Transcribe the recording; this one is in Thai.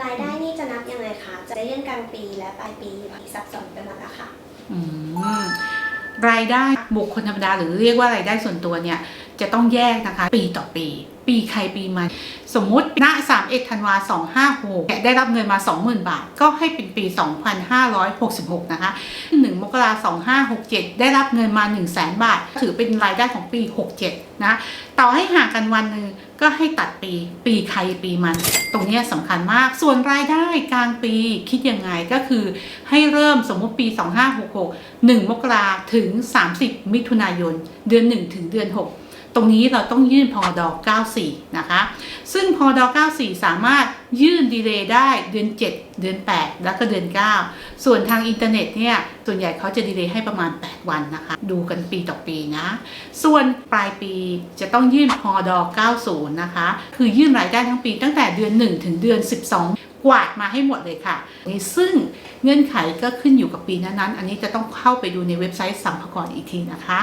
รายได้นี่จะนับยังไงคะ จะได้เลื่อนกลางปีและปลายปีซับซ้อนไปหมดแล้วค่ะ อืมรายได้บุคคลธรรมดาหรือเรียกว่ารายได้ส่วนตัวเนี่ย จะต้องแยกนะคะ ปีต่อปี ปีใครปีมัน สมมุติณ31ธันวา256 ได้รับเงินมา 20,000 บาท ก็ให้เป็นปี 2566 นะคะ 1 มกราคม2567 ได้รับเงินมา 1 0 0 0 0แบาท ถือเป็นรายได้ของปี 67 นะ ต่อให้ห่างกันวันหนึ่งก็ให้ตัดปีปีใครปีมัน ตรงนี้สำคัญมาก ส่วนรายได้กลางปีคิดยังไงก็คือให้เริ่มสมมุติปี 2566 1 มกราถึง 30 มิถุนายน เดือน 1 ถึงเดือน 6 ตรงนี้เราต้องยื่นพอดอ94 นะคะ ซึ่งพอดอ94 สามารถยื่นดีเลย์ได้เดือน 7 เดือน 8 แล้วก็เดือน 9 ส่วนทางอินเทอร์เน็ตเนี่ยส่วนใหญ่เขาจะดีเลย์ให้ประมาณ 8 วันนะคะ ดูกันปีต่อปีนะ ส่วนปลายปีจะต้องยื่นพอดอ90 นะคะ คือยื่นรายได้ทั้งปีตั้งแต่เดือน 1 ถึงเดือน 12กวาดมาให้หมดเลยค่ะนี่ซึ่งเงื่อนไขก็ขึ้นอยู่กับปีนั้นๆ อันนี้จะต้องเข้าไปดูในเว็บไซต์สัมภากรอีกทีนะคะ